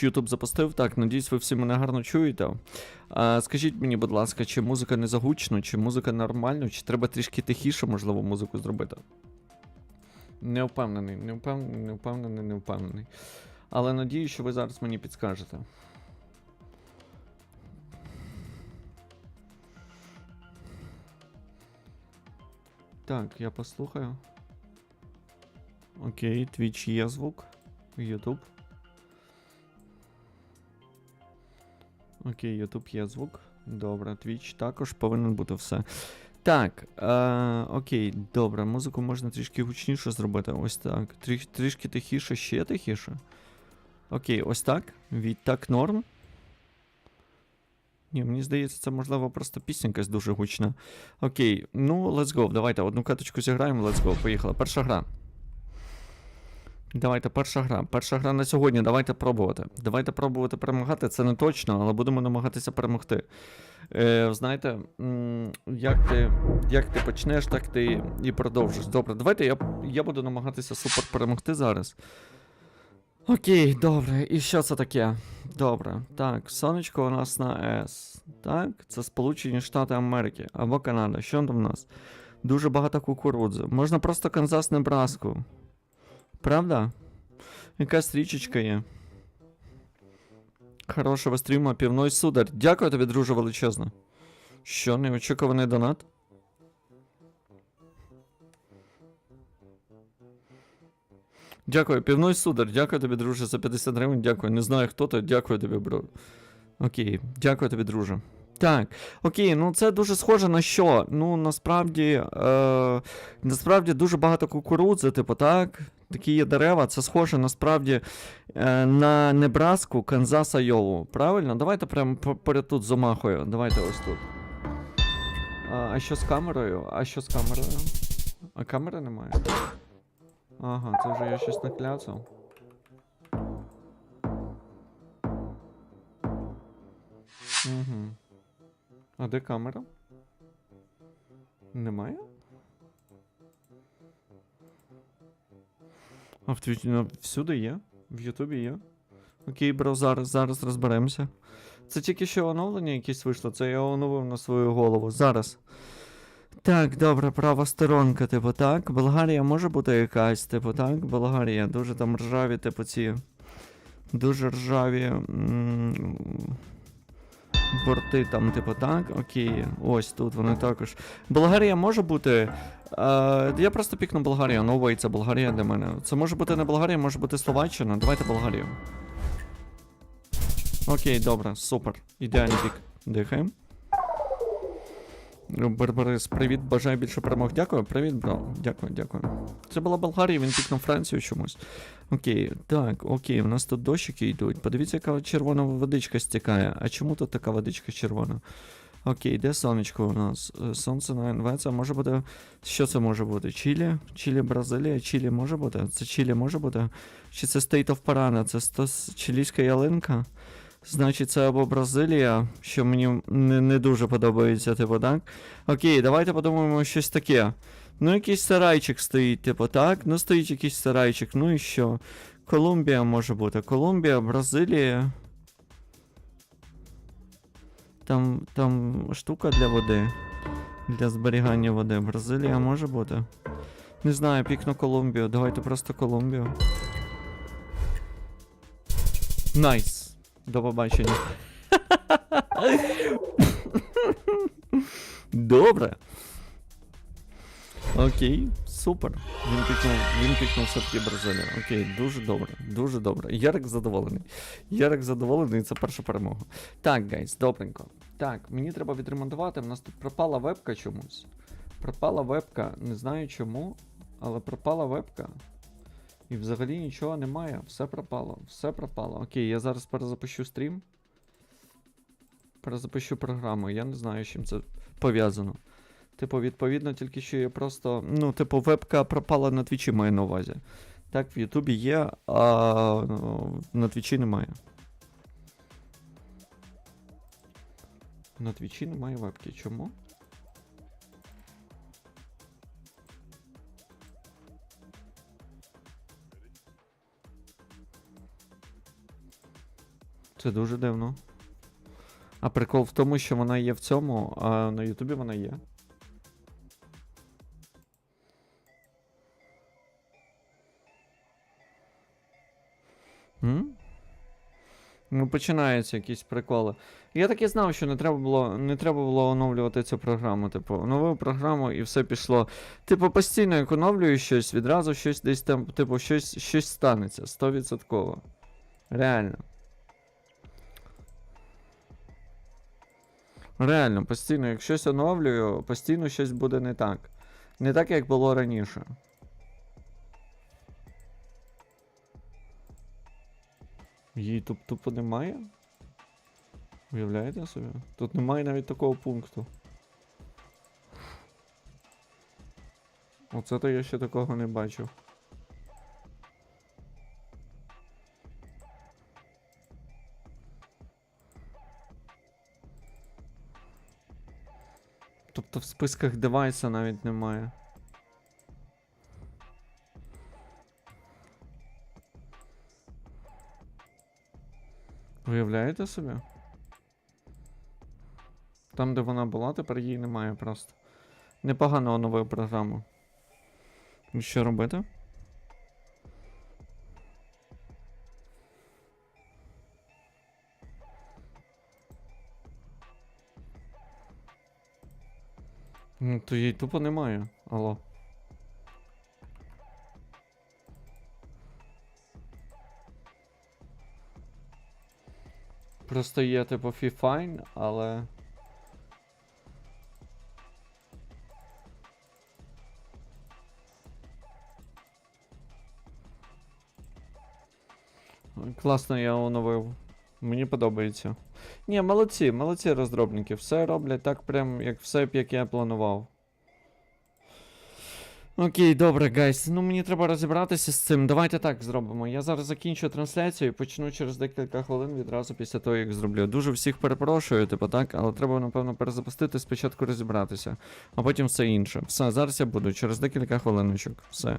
Twitch, YouTube запустив. Так, надіюсь, ви всі мене гарно чуєте. А, скажіть мені, будь ласка, чи музика не загучно, чи музика нормально, чи треба трішки тихіше, можливо, музику зробити? Не впевнений, не впевнений, не впевнений, не впевнений. Але надію, що ви зараз мені підскажете. Так, я послухаю. Окей, Twitch є звук. YouTube. Окей, YouTube є звук. Добре, Twitch також повинен бути все. Так, е, окей, добре, музику можна трішки гучніше зробити. Ось так. Трі, трішки тихіше, ще тихіше. Окей, ось так. Відтак норм. Ні, мені здається, це можливо просто пісня дуже гучна. Окей, ну, let's go. Давайте одну каточку зіграємо, let's go. Поїхали. Перша гра. Давайте, перша гра. Перша гра на сьогодні. Давайте пробувати. Давайте пробувати перемагати. Це не точно, але будемо намагатися перемогти. Е, знаєте, як ти, як ти почнеш, так ти і продовжиш. Добре, давайте я, я буду намагатися супер перемогти зараз. Окей, добре. І що це таке? Добре. Так, сонечко у нас на С. Так, це Сполучені Штати Америки або Канада. Що там у нас? Дуже багато кукурудзи. Можна просто Канзас Небраску. Правда? Якась річечка є. Хорошого стріму, півной судар. Дякую тобі, друже, величезно. Що, неочікуваний донат? Дякую, півной судар. Дякую тобі, друже, за 50 гривень. Дякую. Не знаю, хто то. Дякую тобі, бро. Окей, дякую тобі, друже. Так, окей, ну це дуже схоже на що? Ну, насправді, е, насправді дуже багато кукурудзи, типу, так? Такі є дерева, це схоже насправді е, на Небраску, Канзас, Айову. Правильно? Давайте прямо по- поряд тут з Омахою. Давайте ось тут. А, а що з камерою? А що з камерою? А камери немає? Ага, це вже я щось накляцав. Угу. А де камера? Немає? А в Твіті ну, всюди є. В Ютубі є. Окей, бро, зараз, зараз розберемося. Це тільки що оновлення якесь вийшло, це я оновив на свою голову. Зараз. Так, добре, права сторонка, типу, так. Болгарія може бути якась, типу, так. Болгарія. Дуже там ржаві, типу, ці. Дуже ржаві. м, Борти там, типу, так. Окей. Ось тут вони також. Болгарія може бути. Е, я просто пікну Болгарію. No way, це Болгарія для мене. Це може бути не Болгарія, може бути Словаччина. Давайте Болгарію. Окей, добре, супер. Ідеальний пік. Дихаємо. Барбарис, привіт, бажаю більше перемог. Дякую, привіт, бро. Дякую, дякую. Це була Болгарія, він пікнув Францію чомусь. Окей, так, окей, у нас тут дощики йдуть. Подивіться, яка червона водичка стікає. А чому тут така водичка червона? Окей, де сонечко у нас? Е, Сонце на НВ, це може бути. Що це може бути? Чилі? Чилі, Бразилія? Чилі може бути? Це Чилі може бути? Чи це State of Parana? Це стос... чилійська ялинка? Значить, це або Бразилія, що мені не, не дуже подобається, типу, так? Окей, давайте подумаємо щось таке. Ну, якийсь сарайчик стоїть, типу, так? Ну, стоїть якийсь сарайчик, ну і що? Колумбія може бути. Колумбія, Бразилія. Там, там штука для води. Для зберігання води. Бразилія може бути. Не знаю, пікну Колумбію. Давайте просто Колумбію. Найс. До побачення. Добре. Окей, супер. Він пікнув, він пікнув все-таки Бразилію. Окей, дуже добре, дуже добре. Ярик задоволений. Ярик задоволений, це перша перемога. Так, гайс, добренько. Так, мені треба відремонтувати. У нас тут пропала вебка чомусь. Пропала вебка, не знаю чому, але пропала вебка. І взагалі нічого немає. Все пропало. Все пропало. Окей, я зараз перезапущу стрім. Перезапущу програму. Я не знаю, з чим це пов'язано. Типу, відповідно, тільки що я просто. Ну, типу, вебка пропала на твічі, маю на увазі. Так, в Ютубі є, а ну, на твічі немає. На твічі немає вебки. Чому? Це дуже дивно. А прикол в тому, що вона є в цьому, а на Ютубі вона є. Ну, починаються якісь приколи. Я так і знав, що не треба було, не треба було оновлювати цю програму. Типу, оновив програму і все пішло. Типу, постійно як оновлюю щось, відразу щось десь там, типу, щось, щось станеться. 100%. Реально. Реально, постійно, як щось оновлюю, постійно щось буде не так. Не так, як було раніше. Її тут тупо немає? Уявляєте собі? Тут немає навіть такого пункту. Оце то я ще такого не бачив. Тобто в списках девайса навіть немає. Уявляєте собі? Там, де вона була, тепер її немає просто. Непогано оновив програму. Що робити? Ну, то її тупо немає. Алло. Просто є типу FIFINE, але. Класно я оновив. Мені подобається. Ні, молодці, молодці розробники. Все роблять так прям, як все, як я планував. Окей, добре, гайс. Ну мені треба розібратися з цим. Давайте так зробимо. Я зараз закінчу трансляцію і почну через декілька хвилин відразу після того, як зроблю. Дуже всіх перепрошую, типу так, але треба, напевно, перезапустити, спочатку розібратися, а потім все інше. Все, зараз я буду через декілька хвилиночок. Все.